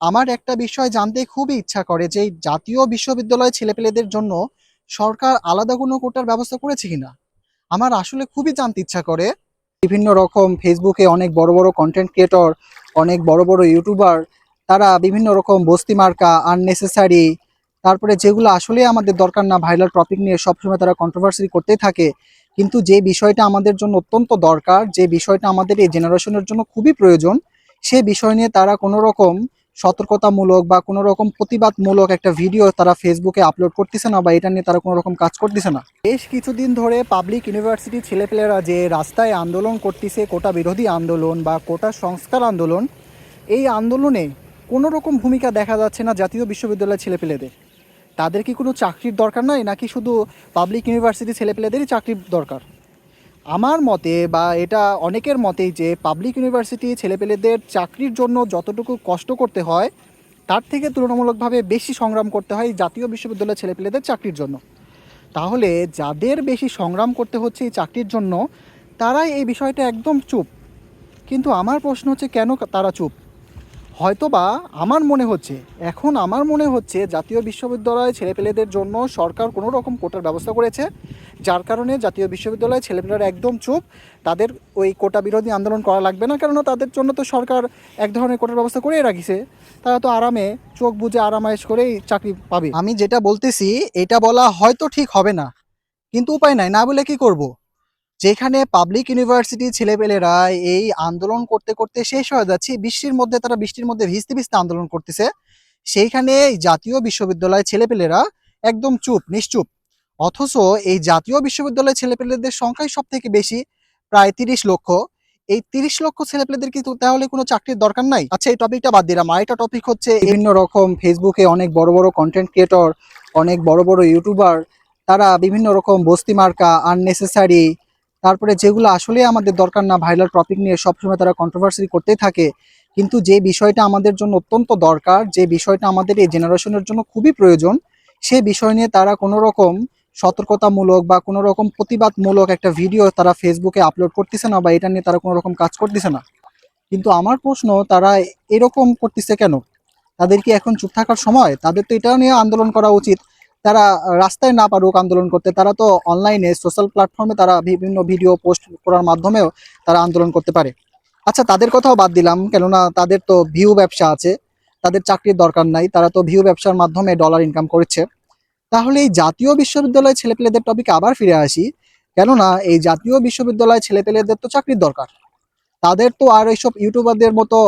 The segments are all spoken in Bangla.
আমার একটা বিষয় জানতে খুবই ইচ্ছা করে যে জাতীয় বিশ্ববিদ্যালয় ছেলেপেলেদের জন্য সরকার আলাদা কোনো কোটার ব্যবস্থা করেছে কিনা? আমার আসলে খুবই জানতে ইচ্ছা করে। বিভিন্ন রকম ফেসবুকে অনেক বড় বড় কন্টেন্ট ক্রিয়েটর অনেক বড় বড় ইউটিউবার তারা বিভিন্ন রকম বস্তি মার্কা আননেসেসারি তারপরে যেগুলো আসলে আমাদের দরকার না ভাইরাল টপিক নিয়ে সবসময় তারা কন্ট্রোভার্সি করতেই থাকে। কিন্তু যে বিষয়টা আমাদের জন্য অত্যন্ত দরকার, যে বিষয়টা আমাদের এই জেনারেশনের জন্য খুবই প্রয়োজন, সে বিষয় নিয়ে তারা কোনো রকম সতর্কতামূলক বা কোনো রকম প্রতিবাদমূলক একটা ভিডিও তারা ফেসবুকে আপলোড করতেছে না বা এটা নিয়ে তারা কোনো রকম কাজ করতেছে না। বেশ কিছুদিন ধরে পাবলিক ইউনিভার্সিটি ছেলেপেলেরা যে রাস্তায় আন্দোলন করতেছে, কোটা বিরোধী আন্দোলন বা কোটা সংস্কার আন্দোলন, এই আন্দোলনে কোনো রকম ভূমিকা দেখা যাচ্ছে না জাতীয় বিশ্ববিদ্যালয়ের ছেলেপেলেদের। তাদের কি কোনো চাকরির দরকার নাই? নাকি শুধু পাবলিক ইউনিভার্সিটি ছেলেপেলেদেরই চাকরির দরকার? আমার মতে বা এটা অনেকের মতেই যে পাবলিক ইউনিভার্সিটি ছেলেপেলেদের চাকরির জন্য যতটুকু কষ্ট করতে হয়, তার থেকে তুলনামূলকভাবে বেশি সংগ্রাম করতে হয় জাতীয় বিশ্ববিদ্যালয়ের ছেলেপেলেদের চাকরির জন্য। তাহলে যাদের বেশি সংগ্রাম করতে হচ্ছে এই চাকরির জন্য, তারাই এই বিষয়টা একদম চুপ। কিন্তু আমার প্রশ্ন হচ্ছে কেন তারা চুপ? হয়তোবা আমার মনে হচ্ছে, এখন আমার মনে হচ্ছে জাতীয় বিশ্ববিদ্যালয় ছেলেপেলেদের জন্য সরকার কোনো রকম কোটার ব্যবস্থা করেছে, যার কারণে জাতীয় বিশ্ববিদ্যালয়ে ছেলেপেলেরা একদম চুপ, তাদের ওই কোটা বিরোধী আন্দোলন করা লাগবে না, কেননা তাদের জন্য তো সরকার এক ধরনের কোটার ব্যবস্থা করেই রাখিছে তারা তো আরামে চোখ বুঝে আরামায়েশ করেই চাকরি পাবে আমি যেটা বলতেছি, এটা বলা হয়তো ঠিক হবে না, কিন্তু উপায় নাই, না বলে কি করব। যেখানে পাবলিক ইউনিভার্সিটি ছেলেপেলেরা এই আন্দোলন করতে করতে শেষ হয়ে যাচ্ছে, বৃষ্টির মধ্যে, তারা বৃষ্টির মধ্যে ভিজতে ভিজতে আন্দোলন করতেছে। সেইখানে জাতীয় বিশ্ববিদ্যালয় ছেলেপেলেরা একদম চুপ, নিশ্চুপ। অথচ এই জাতীয় বিশ্ববিদ্যালয় ছেলেপেলেদের সংখ্যাই সব থেকে বেশি, প্রায় তিরিশ লক্ষ। এই তিরিশ লক্ষ ছেলেপেলেদের কিন্তু তাহলে কোনো চাকরির দরকার নাই? আচ্ছা এই টপিকটা বাদ দিলাম। আরেকটা টপিক হচ্ছে বিভিন্ন রকম ফেসবুকে অনেক বড় বড় কন্টেন্ট ক্রিয়েটর অনেক বড় বড় ইউটিউবার তারা বিভিন্ন রকম বস্তি মার্কা আননেসেসারি তারপরে যেগুলো আসলে আমাদের দরকার না ভাইরাল টপিক নিয়ে সবসময় তারা কন্ট্রোভার্সি করতেই থাকে। কিন্তু যে বিষয়টা আমাদের জন্য অত্যন্ত দরকার, যে বিষয়টা আমাদের এই জেনারেশনের জন্য খুবই প্রয়োজন, সে বিষয় নিয়ে তারা কোনো রকম সতর্কতামূলক বা কোনো রকম প্রতিবাদমূলক একটা ভিডিও তারা ফেসবুকে আপলোড করতেছে না বা এটা নিয়ে তারা কোনো রকম কাজ করতেছে না। কিন্তু আমার প্রশ্ন, তারা এরকম করতেছে কেন? তাদের কি এখন চুপ থাকার সময়? তাদের তো এটা নিয়ে আন্দোলন করা উচিত। তারা রাস্তায় না পারুক আন্দোলন করতে, তারা তো অনলাইনে সোশ্যাল প্ল্যাটফর্মে তারা বিভিন্ন ভিডিও পোস্ট করার মাধ্যমেও তারা আন্দোলন করতে পারে। আচ্ছা তাদের কথাও বাদ দিলাম, কেননা তাদের তো ভিউ ব্যবসা আছে, তাদের চাকরির দরকার নাই, তারা তো ভিউ ব্যবসার মাধ্যমে ডলার ইনকাম করছে। তাহলে এই জাতীয় বিশ্ববিদ্যালয় ছেলেপেলেদের টপিকে আবার ফিরে আসি, কেননা এই জাতীয় বিশ্ববিদ্যালয় ছেলেপেলেদের তো চাকরির দরকার। তাদের তো আর এইসব ইউটিউবারদের মতো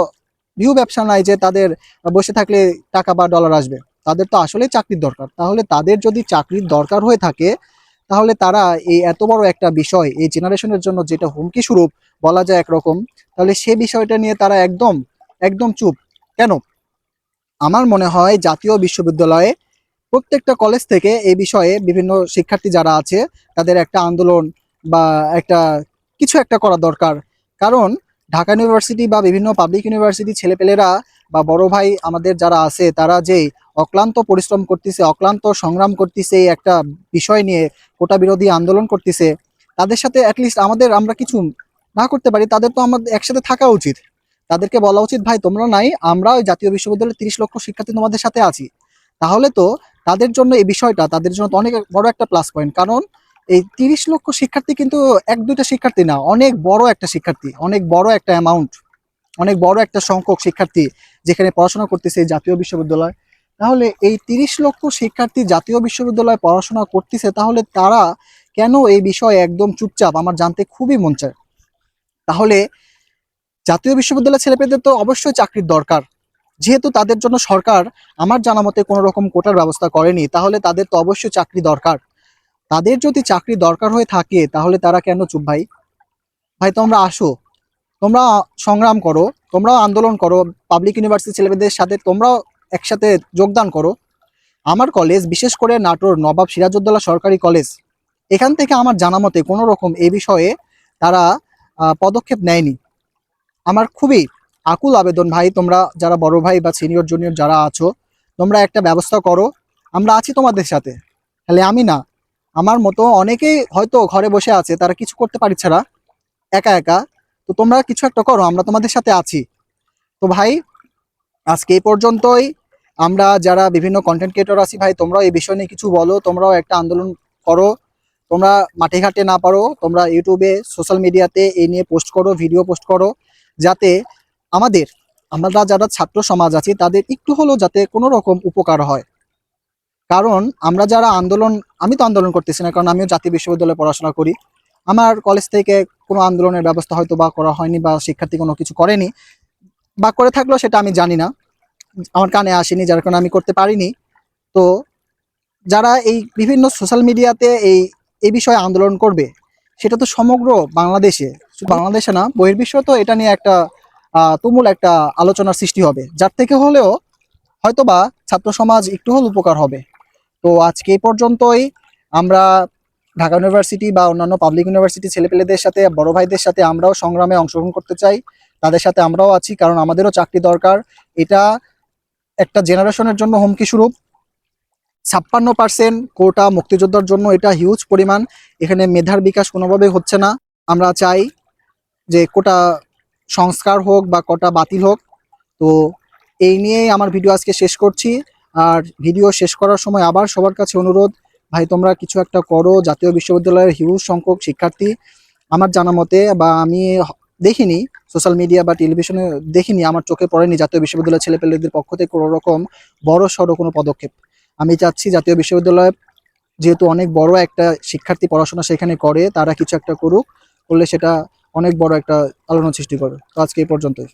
ভিউ ব্যবসা নাই যে তাদের বসে থাকলে টাকা বা ডলার আসবে। তাদের তো আসলে চাকরির দরকার। তাহলে তাদের যদি চাকরির দরকার হয়ে থাকে, তাহলে তারা এই এত বড় একটা বিষয়, এই জেনারেশনের জন্য যেটা হুমকি স্বরূপ বলা যায় একরকম, তাহলে সে বিষয়টা নিয়ে তারা একদম একদম চুপ। কেন? আমার মনে হয় জাতীয় বিশ্ববিদ্যালয়ে প্রত্যেকটা কলেজ থেকে এই বিষয়ে বিভিন্ন শিক্ষার্থী যারা আছে, তাদের একটা আন্দোলন বা একটা কিছু একটা করা দরকার। কারণ ঢাকা ইউনিভার্সিটি বা বিভিন্ন পাবলিক ইউনিভার্সিটি ছেলেপেলেরা বা বড় ভাই আমাদের যারা আছে, তারা যে অক্লান্ত পরিশ্রম করতেছে, অক্লান্ত সংগ্রাম করতেছে একটা বিষয় নিয়ে কোটা বিরোধী আন্দোলন করতেছে। তাদের সাথে অ্যাটলিস্ট আমাদের আমরা কিছু না করতে পারি, তাদের তো আমাদের একসাথে থাকা উচিত। তাদেরকে বলা উচিত, ভাই, তোমরা নাই, আমরা ওই জাতীয় বিশ্ববিদ্যালয়ের তিরিশ লক্ষ শিক্ষার্থী তোমাদের সাথে আছি। তাহলে তো তাদের জন্য এই বিষয়টা, তাদের জন্য তো অনেক বড় একটা প্লাস পয়েন্ট কারণ এই তিরিশ লক্ষ শিক্ষার্থী কিন্তু এক দুইটা শিক্ষার্থী না, অনেক বড় একটা শিক্ষার্থী, অনেক বড় একটা অ্যামাউন্ট অনেক বড় একটা সংখ্যক শিক্ষার্থী যেখানে পড়াশোনা করতেছে জাতীয় বিশ্ববিদ্যালয়। তাহলে এই তিরিশ লক্ষ শিক্ষার্থী জাতীয় বিশ্ববিদ্যালয়ে পড়াশোনা করতেছে, তাহলে তারা কেন এই বিষয়ে একদম চুপচাপ? আমার জানতে খুবই মন চায়। তাহলে জাতীয় বিশ্ববিদ্যালয়ের ছেলেপেলেদের তো অবশ্যই চাকরির দরকার। যেহেতু তাদের জন্য সরকার আমার জানা মতে কোনো রকম কোটার ব্যবস্থা করেনি, তাহলে তাদের তো অবশ্যই চাকরি দরকার। তাদের যদি চাকরি দরকার হয়ে থাকে, তাহলে তারা কেন চুপ ভাই? ভাই, তোমরা আসো। তোমরা সংগ্রাম করো, তোমরাও আন্দোলন করো। পাবলিক ইউনিভার্সিটি ছেলেমেয়েদের সাথে তোমরাও একসাথে যোগদান করো। আমার কলেজ বিশেষ করে নাটোর নবাব সিরাজউদ্দৌলা সরকারি কলেজ এখান থেকে আমার জানা মতে কোনো রকম এ বিষয়ে তারা পদক্ষেপ নেয়নি। আমার খুবই আকুল আবেদন, ভাই, তোমরা যারা বড় ভাই বা সিনিয়র জুনিয়র যারা আছো, তোমরা একটা ব্যবস্থা করো। আমরা আছি তোমাদের সাথে। তাহলে আমি না, আমার মতো অনেকেই হয়তো ঘরে বসে আছে, তারা কিছু করতে পারছে না, একা একা। তো তোমরা কিছু একটা করো, আমরা তোমাদের সাথে আছি। তো ভাই, আজকে এই পর্যন্তই। আমরা যারা বিভিন্ন কন্টেন্ট ক্রিয়েটর আছি ভাই, তোমরাও এই বিষয় নিয়ে কিছু বলো, তোমরাও একটা আন্দোলন করো। তোমরা মাঠে ঘাটে না পারো, তোমরা ইউটিউবে সোশ্যাল মিডিয়াতে এই নিয়ে পোস্ট করো ভিডিও পোস্ট করো, যাতে আমাদের, আমরা যারা ছাত্র সমাজ আছি, তাদের একটু হলেও যাতে কোনো রকম উপকার হয়। কারণ আমরা যারা আন্দোলন, আমি তো আন্দোলন করতেছি না, কারণ আমিও জাতীয় বিশ্ববিদ্যালয়ে পড়াশোনা করি। আমার কলেজ থেকে কোনো আন্দোলনের ব্যবস্থা হয়তো বা করা হয়নি বা শিক্ষার্থী কোনো কিছু করেনি। বা করে থাকলেও সেটা আমি জানি না। আমার কানে আসেনি, যার কারণে আমি করতে পারিনি। তো যারা এই বিভিন্ন সোশ্যাল মিডিয়াতে এই এই বিষয়ে আন্দোলন করবে, সেটা তো সমগ্র বাংলাদেশে বাংলাদেশে না, বহির্বিশ্ব তো এটা নিয়ে একটা তুমুল একটা আলোচনার সৃষ্টি হবে। যার থেকে হলেও হয়তোবা ছাত্র সমাজ একটু হল উপকার হবে। তো আজকে এই পর্যন্তই। আমরা ঢাকা ইউনিভার্সিটি বা অন্যান্য পাবলিক ইউনিভার্সিটি ছেলেপেলেদের সাথে, বড় ভাইদের সাথে আমরাও সংগ্রামে অংশগ্রহণ করতে চাই। তাদের সাথে আমরাও আছি, কারণ আমাদেরও চাকরি দরকার। এটা একটা জেনারেশনের জন্য হুমকি স্বরূপ ছাপ্পান্ন পার্সেন্ট কোটা মুক্তিযোদ্ধার জন্য এটা হিউজ পরিমাণ। এখানে মেধার বিকাশ কোনোভাবেই হচ্ছে না। আমরা চাই যে কোটা সংস্কার হোক বা কোটা বাতিল হোক। তো এই নিয়েই আমার ভিডিও আজকে শেষ করছি। আর ভিডিও শেষ করার সময় আবার সবার কাছে অনুরোধ, ভাই তোমরা কিছু একটা করো। জাতীয় বিশ্ববিদ্যালয়ের হিউজ সংখ্যক শিক্ষার্থী, আমার জানা মতে বা আমি দেখিনি সোশ্যাল মিডিয়া বা টেলিভিশনে দেখিনি, আমার চোখে পড়েনি জাতীয় বিশ্ববিদ্যালয়ের ছেলেপেলেদের পক্ষ থেকে কোনো রকম বড় সড়ো কোনো পদক্ষেপ। আমি চাচ্ছি জাতীয় বিশ্ববিদ্যালয় যেহেতু অনেক বড় একটা শিক্ষার্থী পড়াশোনা সেখানে করে, তারা কিছু একটা করুক, করলে সেটা অনেক বড় একটা আলোড়ন সৃষ্টি করবে তো আজকে এই পর্যন্তই।